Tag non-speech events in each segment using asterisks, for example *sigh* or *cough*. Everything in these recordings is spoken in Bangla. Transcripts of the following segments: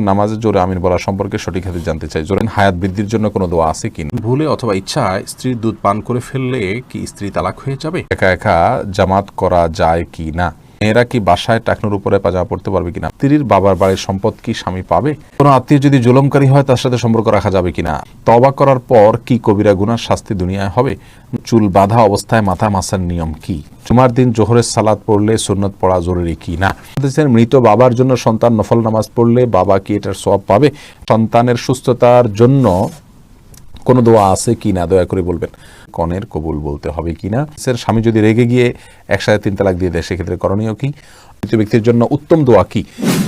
নামাজের জোরে আমিন বলা সম্পর্কে সঠিক হাতে জানতে চাই। জোরেন হায়াত বৃদ্ধির জন্য কোনো দোয়া আছে কি ভুলে অথবা ইচ্ছায় স্ত্রীর দুধ পান করে ফেললে কি স্ত্রী তালাক হয়ে যাবে? একা একা জামাত করা যায় কি না? মেয়েরা কি বাসায় টাকনোর উপরে পাজামা পড়তে পারবে কিনা? স্ত্রীর বাবার বাড়ির সম্পদ কি স্বামী পাবে? কোনো আত্মীয় যদি জুলমকারী হয়, তার সাথে সম্পর্ক রাখা যাবে কিনা? তবা করার পর কি কবিরা গুনার শাস্তি দুনিয়ায় হবে? চুল বাঁধা অবস্থায় মাথা মাসার নিয়ম কি? জুমার দিন জোহরের সালাদ পড়লে সুন্নত পড়া জরুরি কি না? মৃত বাবার জন্য সন্তান নফল নামাজ পড়লে বাবা কি এটার সব পাবে? সন্তানের সুস্থতার জন্য কোনো দোয়া আছে কি না দয়া করে বলবেন। কনের কবুল বলতে হবে কি না স্যার, স্বামী যদি রেগে গিয়ে একসাথে তিন তালাক দিয়ে দেয়, সেক্ষেত্রে করণীয় কি? মৃত ব্যক্তির জন্য উত্তম দোয়া কি?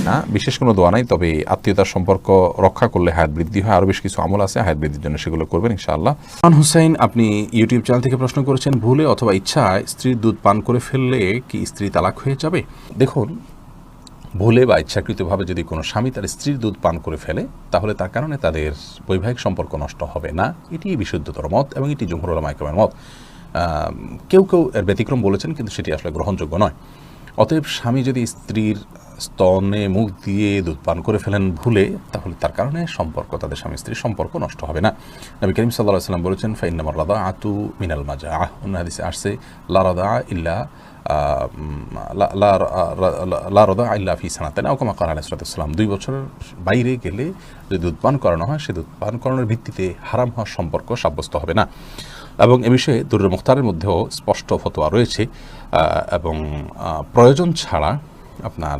না, বিশেষ কোনো দোয়া নাই, তবে আত্মীয়তার সম্পর্ক রক্ষা করলে হায়াত বৃদ্ধি হয়। আরও বেশ কিছু আমল আছে, হায়াত বৃদ্ধির জন্য সেগুলো করবেন, ইনশাআল্লাহ। খান হুসাইন, আপনি ইউটিউব চ্যানেল থেকে প্রশ্ন করেছেন, ভুলে অথবা ইচ্ছায় স্ত্রীর দুধ পান করে ফেললে কি স্ত্রী তালাক হয়ে যাবে? দেখুন ভুলে বা ইচ্ছাকৃতভাবে যদি কোনো স্বামী তার স্ত্রীর দুধ পান করে ফেলে, তাহলে তার কারণে তাদের বৈবাহিক সম্পর্ক নষ্ট হবে না। এটি বিশুদ্ধতর মত এবং এটি জমহুর মাইকামের মত। কেউ কেউ এর ব্যতিক্রম বলেছেন, কিন্তু সেটি আসলে গ্রহণযোগ্য নয়। অতএব স্বামী যদি স্ত্রীর স্তনে মুখ দিয়ে দুধ পান করে ফেলেন ভুলে, তাহলে তার কারণে সম্পর্ক, তাদের স্বামী স্ত্রীর সম্পর্ক নষ্ট হবে না। নবী করিম সাল্লাহ সাল্লাম বলেছেন ফাইনামার রাদা আতু মিনাল মাজা আহ অন্য হাদিসে আসছে, লা রাদা ইল্লা লা- রদা আল্লাহ ফি সানাতেন। ওকামা আলাহ আলাইসালাম দুই বছর বাইরে গেলে যদি দুধ পান করানো হয়, সে দুধ পান করানোর ভিত্তিতে হারাম হওয়ার সম্পর্ক সাব্যস্ত হবে না। এবং এ বিষয়ে দুর্র মুখতারের মধ্যেও স্পষ্ট ফতোয়া রয়েছে এবং প্রয়োজন ছাড়া আপনার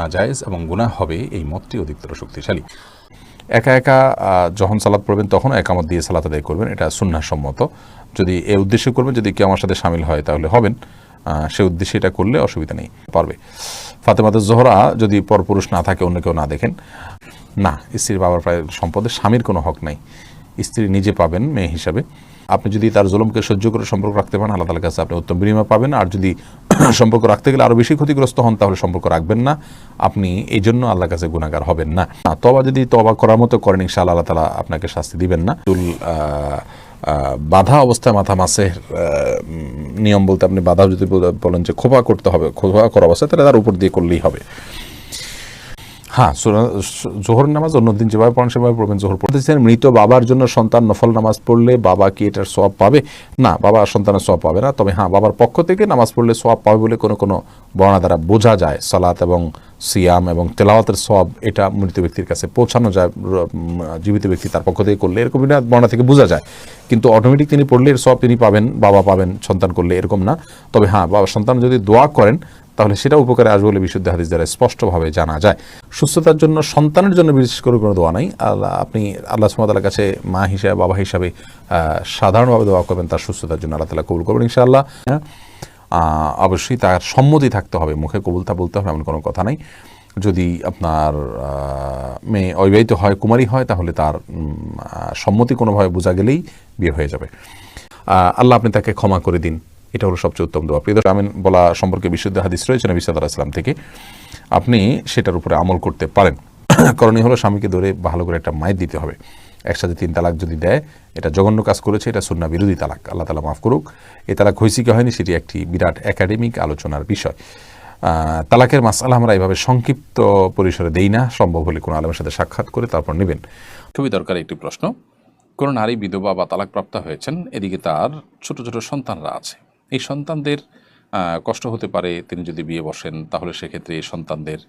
নাজায়েজ এবং গুনাহ হবে এই মতটি অধিকতর শক্তিশালী। একা একা যখন সালাদ পড়বেন তখন একামত দিয়ে সালাত আদায় করবেন, এটা সুন্নাসম্মত যদি এ উদ্দেশ্যে করবেন, যদি কেউ আমার সাথে সামিল হয় তাহলে হবেন। সে উদ্দেশ্যে এটা করলে অসুবিধা নেই, পারবে। ফাতেমাতে জোহরা, যদি পরপুরুষ না থাকে, অন্য কেউ না দেখেন, না, স্ত্রীর বাবার প্রায় সম্পদে স্বামীর কোনো হক নাই। স্ত্রী নিজে পাবেন মেয়ে হিসাবে। আপনি যদি তার জুলমকে সহ্য করে সম্পর্ক রাখতে পারেন, আল্লাহ তালার কাছে আপনি উত্তম বিনিময় পাবেন। আর যদি *clears throat* সম্পর্ক রাখতে গেলে আরও বেশি ক্ষতিগ্রস্ত হন, তাহলে সম্পর্ক রাখবেন না। আপনি এই জন্য আল্লাহর কাছে গুণাগার হবেন না। তবা যদি তবা করার মতো করেন, ইনশাআল্লাহ আল্লাহ তালা আপনাকে শাস্তি দিবেন না। চুল বাধা অবস্থায় মাথা মাসের নিয়ম বলতে আপনি বাধা যদি বল- বলেন যে খোপা করতে হবে খোপা করা অবস্থায়, তাহলে তার উপর দিয়ে করলেই হবে। হ্যাঁ জোহর নামাজ অন্যদিন যেভাবে পড়েন, সেভাবে পড়বেন জোহর পড়তেছেন মৃত বাবার জন্য সন্তান নফল নামাজ পড়লে বাবা কি এটার সব পাবে? না, বাবা সন্তানের সব পাবে না। তবে হ্যাঁ বাবার পক্ষ থেকে নামাজ পড়লে সব পাবে বলে কোনো কোনো বর্ণা দ্বারা বোঝা যায়। সালাত এবং সিয়াম এবং তেলাওয়াতের সব এটা মৃত ব্যক্তির কাছে পৌঁছানো যায় জীবিত ব্যক্তি তার পক্ষ থেকে করলে এরকম না বর্ণা থেকে বোঝা যায়। কিন্তু অটোমেটিক তিনি পড়লে এর সব তিনি পাবেন, বাবা পাবেন, সন্তান করলে এরকম না। তবে হ্যাঁ বাবা সন্তান যদি দোয়া করেন তাহলে সেটা উপকারে আসবে বলে বিশুদ্ধ হাদিস দ্বারা স্পষ্টভাবে জানা যায়। সুস্থতার জন্য, সন্তানের জন্য বিশেষ করে কোনো দোয়া নাই। আল্লাহ, আপনি আল্লাহ সুমতালার কাছে মা হিসাবে, বাবা হিসাবে সাধারণভাবে দোয়া করবেন, তার সুস্থতার জন্য আল্লাহ তালা কবুল করবেন ইনশাআল্লাহ। হ্যাঁ? অবশ্যই তার সম্মতি থাকতে হবে, মুখে কবুলতা বলতে হবে, এমন কোনো কথা নাই। যদি আপনার মেয়ে অবিবাহিত হয়, কুমারী হয়, তাহলে তার সম্মতি কোনোভাবে বোঝা গেলেই বিয়ে হয়ে যাবে। আল্লাহ আপনি তাকে ক্ষমা করে দিন। এটা হলো সবচেয়ে উত্তম দোয়া। প্রিয় আমিন বলা সম্পর্কে বিশুদ্ধ হাদিস রয়েছে নবী সাল্লাহ আসলাম থেকে। আপনি সেটার উপরে আমল করতে পারেন। *coughs* করণীয় হলো স্বামীকে ধরে ভালো করে একটা মায়ের দিতে হবে। একসাথে তিন তালাক যদি দেয়, এটা জঘন্য কাজ করেছে, এটা সুন্না বিরোধী তালাক। আল্লাহ তালা মাফ করুক। এই তালাক হয়েছে কি হয়নি, সেটি একটি বিরাট একাডেমিক আলোচনার বিষয়। তালাকের মাসালা আমরা এইভাবে সংক্ষিপ্ত পরিসরে দেই না, সম্ভব হলে কোনো আলমের সাথে সাক্ষাৎ করে তারপর নেবেন। খুবই দরকারি একটি প্রশ্ন। কোনো নারী বিধবা বা তালাকপ্রাপ্তা হয়েছেন, এদিকে তার ছোট ছোট সন্তানরা আছে। এই সন্তানদের কষ্ট হতে পারে, তিনি যদি বিয়ে বসেন, তাহলে সেক্ষেত্রে এই সন্তানদের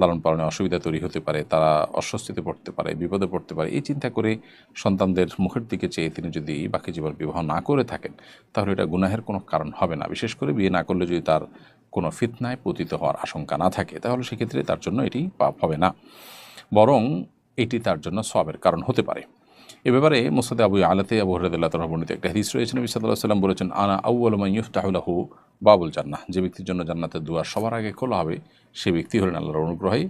লালন পালনে অসুবিধা তৈরি হতে পারে, তারা অস্বস্তিতে পড়তে পারে, বিপদে পড়তে পারে। এই চিন্তা করে সন্তানদের মুখের দিকে চেয়ে তিনি যদি বাকি জীবন বিবাহ না করে থাকেন, তাহলে এটা গুনাহের কোনো কারণ হবে না। বিশেষ করে বিয়ে না করলে যদি তার কোনো ফিতনায় পতিত হওয়ার আশঙ্কা না থাকে, তাহলে সেক্ষেত্রে তার জন্য এটি পাপ হবে না। বরং এটি তার জন্য সবের কারণ হতে পারে। এ ব্যাপারে মোসাদে আবু আলাতে আবু হরদুল্লাহ তরফ বর্ণিত একটা হাদিস রয়েছে। নবী সাল্লাহ সাল্লাম বলেছেন, আনা আউ্লমা ইউফতাহুল্লাহু বাবুল জান্নাহ। যে ব্যক্তির জন্য জান্নাতের দুয়ার সবার আগে খোলা হবে, সে ব্যক্তি হলেন আল্লাহর অনুগ্রহে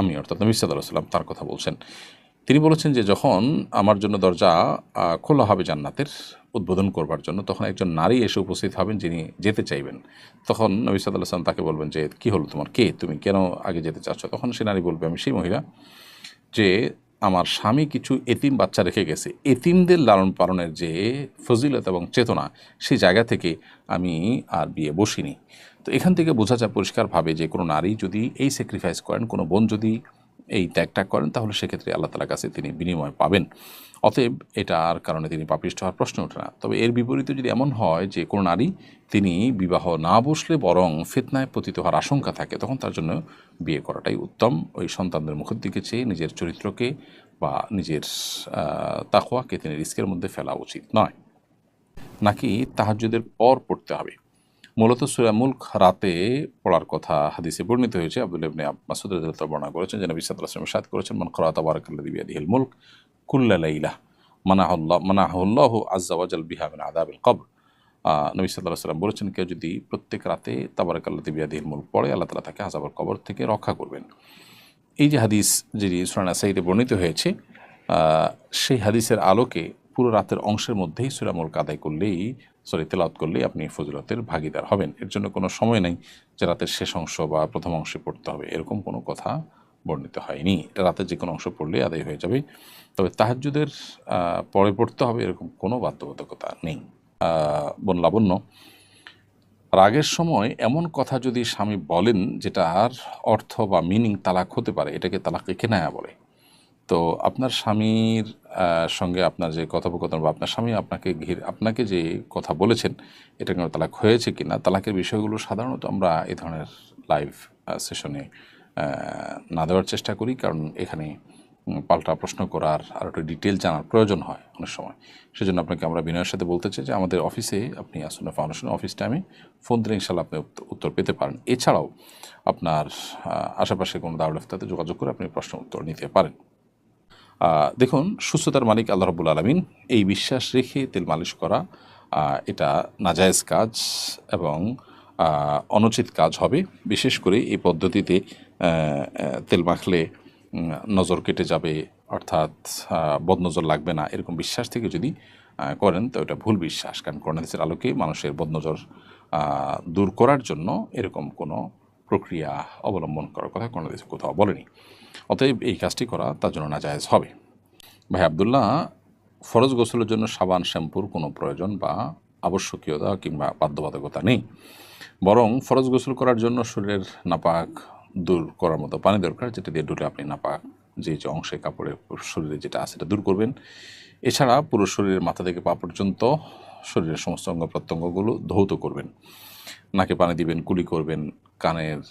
আমি, অর্থাৎ নবী সাল্লাহ সাল্লাম তার কথা বলছেন। তিনি বলেছেন যে যখন আমার জন্য দরজা খোলা হবে জান্নাতের উদ্বোধন করবার জন্য, তখন একজন নারী এসে উপস্থিত হবেন যিনি যেতে চাইবেন। তখন নবী সাল্লাহ সাল্লাম তাকে বলবেন যে, কী হলো তোমার? কে? তুমি কেন আগে যেতে চাচ্ছ? তখন সে নারী বলবে, আমি সেই মহিলা যে আমার স্বামী কিছু এতিম বাচ্চা রেখে গেছে। এতিমদের লালন পালনের যে ফজিলত এবং চেতনা সেই জায়গা থেকে আমি আর বিয়ে বসিনি। তো এখান থেকে বোঝা যায় পরিষ্কারভাবে যে কোনো নারী যদি এই স্যাক্রিফাইস করেন, কোনো বোন যদি এই ত্যাগটা করেন, তাহলে সেক্ষেত্রে আল্লাহ তালার কাছে তিনি বিনিময় পাবেন। অতএব এটার কারণে তিনি পাপিষ্ট হওয়ার প্রশ্ন ওঠে না। তবে এর বিপরীতে যদি এমন হয় যে কোনো নারী তিনি বিবাহ না বসলে বরং ফিতনায় পতিত হওয়ার আশঙ্কা থাকে, তখন তার জন্য বিয়ে করাটাই উত্তম। ওই সন্তানদের মুখের দিকে চেয়ে নিজের চরিত্রকে বা নিজের তাকোয়াকে তিনি রিস্কের মধ্যে ফেলা উচিত নয়। নাকি তাহাজ্জুদের পর পড়তে হবে? মূলত সুরা মুল্ক রাতে পড়ার কথা হাদিসে বর্ণিত হয়েছে। আব্দুল ইবনে মাসুদ রাদিয়াল্লাহু বর্ণনা করেছেন যে নবী সাল্লাল্লাহু সাদ করেছেন, মান করা তাবারাকাল্লাযী বিয়াদিহিল মুলক কুল্লা লাইলা মানাহুল্লাহ, মানাহুল্লাহু আজ্জা ওয়াজাল বিহা মিন কবর। নবী আলাইহি সাল্লাম বলেছেন, কেউ যদি প্রত্যেক রাতে তাবারাকাল্লাযী বিয়াদিহিল মুলক পড়ে, আল্লাহ তাআলা তাকে আযাবের কবর থেকে রক্ষা করবেন। এই যে হাদিস যেটি সুরানা সাইদে বর্ণিত হয়েছে সেই হাদিসের আলোকে পুরো রাতের অংশের মধ্যেই সুরামুল আদায় করলেই সরি তেলাওয়াত করলেই আপনি ফজিলতের ভাগিদার হবেন। এর জন্য কোনো সময় নেই যে রাতের শেষ অংশ বা প্রথম অংশে পড়তে হবে। এরকম কোনো কথা বর্ণিত হয়নি। এটা রাতের যে কোনো অংশ পড়লে আদায় হয়ে যাবে। তবে তাহাজ্জুদের আহ, পরে পড়তে হবে এরকম কোনো বাধ্যবাধকতা নেই। বোন লাবণ্য রাগের সময় এমন কথা যদি স্বামী বলেন যেটার অর্থ বা মিনিং তালাক হতে পারে এটাকে তালাকে কেনায়া বলে। তো আপনার স্বামীর সঙ্গে আপনার যে কথোপকথন বা আপনার স্বামী আপনাকে ঘির, আপনাকে যে কথা বলেছেন, এটা কোনো তালাক হয়েছে কি না তালাকের বিষয়গুলো সাধারণত আমরা এই ধরনের লাইভ সেশনে না দেওয়ার চেষ্টা করি। কারণ এখানে পাল্টা প্রশ্ন করার আর একটু ডিটেল জানার প্রয়োজন হয় অনেক সময়। সেজন্য আপনাকে আমরা বিনয়ের সাথে বলতে চাই যে আমাদের অফিসে আপনি আসুন ফাউন্ডেশন অফিস টাইমে ফোন দিলে ইনশাল্লাহ আপনি উত্তর পেতে পারেন। এছাড়াও আপনার আশেপাশে কোনো দাউল যোগাযোগ করে আপনি প্রশ্ন উত্তর নিতে পারেন। দেখুন, সুস্থতার মালিক আল্লাহ রবুল আলমিন। এই বিশ্বাস রেখে তেল মালিশ করা এটা নাজায়েজ কাজ এবং অনুচিত কাজ হবে। বিশেষ করে এই পদ্ধতিতে তেল মাখলে নজর কেটে যাবে, অর্থাৎ বদনজর লাগবে না, এরকম বিশ্বাস থেকে যদি করেন, তো এটা ভুল বিশ্বাস। কারণ করোনাদেশের আলোকে মানুষের বদনজর দূর করার জন্য এরকম কোনো প্রক্রিয়া অবলম্বন করার কথা কোনো দেশে কোথাও বলেনি। অতএব এই কাজটি করা তার জন্য নাজায়েজ হবে। ভাই আবদুল্লাহ, ফরজ গোসলের জন্য সাবান, শ্যাম্পুর কোনো প্রয়োজন বা আবশ্যকীয়তা কিংবা বাধ্যবাধকতা নেই। বরং ফরজ গোসল করার জন্য শরীরের নাপাক দূর করার মতো পানি দরকার, যেটা দিয়ে ডুলে আপনি নাপাক যে যে অংশে কাপড়ে শরীরে যেটা আছে সেটা দূর করবেন। এছাড়া পুরো শরীরের মাথা থেকে পা পর্যন্ত শরীরের সমস্ত অঙ্গ প্রত্যঙ্গগুলো ধৌত করবেন। নাকে পানি দিবেন কুলি করবেন, কানের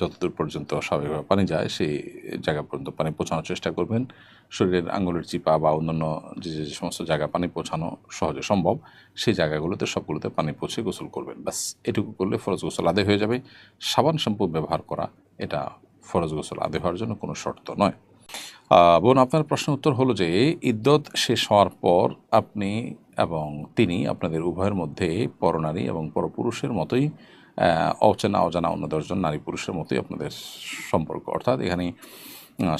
যতদূর পর্যন্ত স্বাভাবিকভাবে পানি যায়, সেই জায়গা পর্যন্ত পানি পৌঁছানোর চেষ্টা করবেন। শরীরের আঙুলের চিপা বা অন্যান্য যে যে সমস্ত জায়গা পানি পৌঁছানো সহজে সম্ভব, সেই জায়গাগুলোতে সবগুলোতে পানি পৌঁছে গোসল করবেন। ব্যাস, এটুকু করলে ফরজ গোসল আদায় হয়ে যাবে। সাবান, শ্যাম্পু ব্যবহার করা, এটা ফরজ গোসল আদায় হওয়ার জন্য কোনো শর্ত নয়। বোন, আপনার প্রশ্ন উত্তর হলো যে ইদ্যত শেষ হওয়ার পর আপনি এবং তিনি আপনাদের উভয়ের মধ্যে পরনারী এবং পরপুরুষের মতোই অচেনা অজানা অন্য দশজন নারী পুরুষের মতোই আপনাদের সম্পর্ক। অর্থাৎ এখানে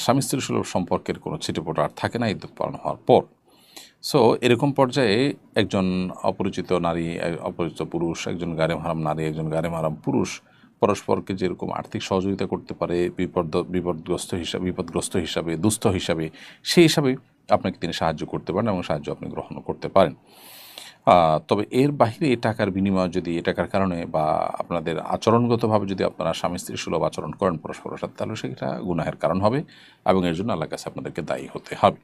স্বামী স্ত্রী সুলভ সম্পর্কের কোনো ছিটেপোটা আর থাকে না ইদ্যত পালন হওয়ার পর। সো এরকম পর্যায়ে একজন অপরিচিত নারী অপরিচিত পুরুষ, একজন গারে হারাম নারী, একজন গারে হারাম পুরুষ পরস্পরকে যেরকম আর্থিক সহযোগিতা করতে পারে, বিপদ, বিপদগ্রস্ত হিসাবে বিপদগ্রস্ত হিসাবে, দুস্থ হিসাবে, সেই হিসাবে আপনাকে তিনি সাহায্য করতে পারেন এবং সাহায্য আপনি গ্রহণ করতে পারেন। তবে এর বাহিরে এ টাকার বিনিময় যদি এ টাকার কারণে বা আপনাদের আচরণগতভাবে যদি আপনারা স্বামী স্ত্রী সুলভ আচরণ করেন পরস্পরের সাথে, তাহলে সেটা গুনাহের কারণ হবে এবং এর জন্য আল্লাহ কাছে আপনাদেরকে দায়ী হতে হবে।